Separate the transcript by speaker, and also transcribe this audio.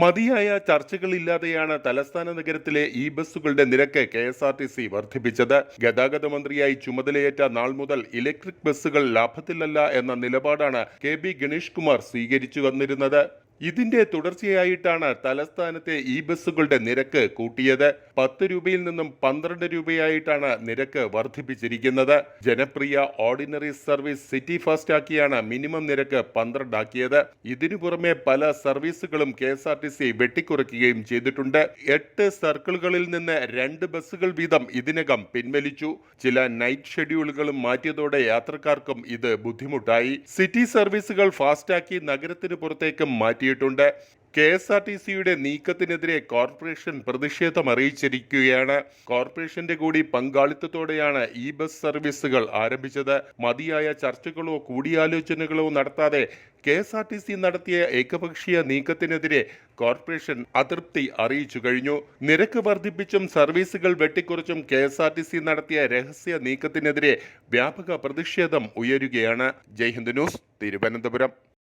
Speaker 1: മതിയായ ചർച്ചകളില്ലാതെയാണ് തലസ്ഥാന നഗരത്തിലെ ഇ ബസ്സുകളുടെ നിരക്ക് K S R T C വർദ്ധിപ്പിച്ചത്. ഗതാഗത മന്ത്രിയായി ചുമതലയേറ്റ നാൾ മുതൽ ഇലക്ട്രിക് ബസ്സുകൾ ലാഭത്തിലല്ല എന്ന നിലപാടാണ് കെ ബി ഗണേഷ് കുമാർ സ്വീകരിച്ചു വന്നിരുന്നത്. ഇതിന്റെ തുടർച്ചയായിട്ടാണ് തലസ്ഥാനത്തെ ഇ ബസ്സുകളുടെ നിരക്ക് കൂട്ടിയത്. പത്ത് രൂപയിൽ നിന്നും പന്ത്രണ്ട് രൂപയായിട്ടാണ് നിരക്ക് വർദ്ധിപ്പിച്ചിരിക്കുന്നത്. ജനപ്രിയ ഓർഡിനറി സർവീസ് സിറ്റി ഫാസ്റ്റ് ആക്കിയാണ് മിനിമം നിരക്ക് പന്ത്രണ്ടാക്കിയത്. ഇതിനു പുറമെ പല സർവീസുകളും K S R T C വെട്ടിക്കുറയ്ക്കുകയും ചെയ്തിട്ടുണ്ട്. എട്ട് സർക്കിളുകളിൽ നിന്ന് രണ്ട് ബസ്സുകൾ വീതം ഇതിനകം പിൻവലിച്ചു. ചില നൈറ്റ് ഷെഡ്യൂളുകളും മാറ്റിയതോടെ യാത്രക്കാർക്കും ഇത് ബുദ്ധിമുട്ടായി. സിറ്റി സർവീസുകൾ ഫാസ്റ്റാക്കി നഗരത്തിന് പുറത്തേക്കും മാറ്റിയിട്ടുണ്ട് കെ എസ് ആർ ടി സിയുടെ നീക്കത്തിനെതിരെ കോർപ്പറേഷൻ പ്രതിഷേധം അറിയിച്ചിരിക്കുകയാണ്. കോർപ്പറേഷന്റെ കൂടി പങ്കാളിത്തത്തോടെയാണ് ഈ ബസ് സർവീസുകൾ ആരംഭിച്ചത്. മതിയായ ചർച്ചകളോ കൂടിയാലോചനകളോ നടത്താതെ K S R T C നടത്തിയ ഏകപക്ഷീയ നീക്കത്തിനെതിരെ കോർപ്പറേഷൻ അതൃപ്തി അറിയിച്ചു കഴിഞ്ഞു. നിരക്ക് വർദ്ധിപ്പിച്ചും സർവീസുകൾ വെട്ടിക്കുറച്ചും K S R T C നടത്തിയ രഹസ്യ നീക്കത്തിനെതിരെ വ്യാപക പ്രതിഷേധം ഉയരുകയാണ്. ജയ്ഹിന്ദ് ന്യൂസ് തിരുവനന്തപുരം.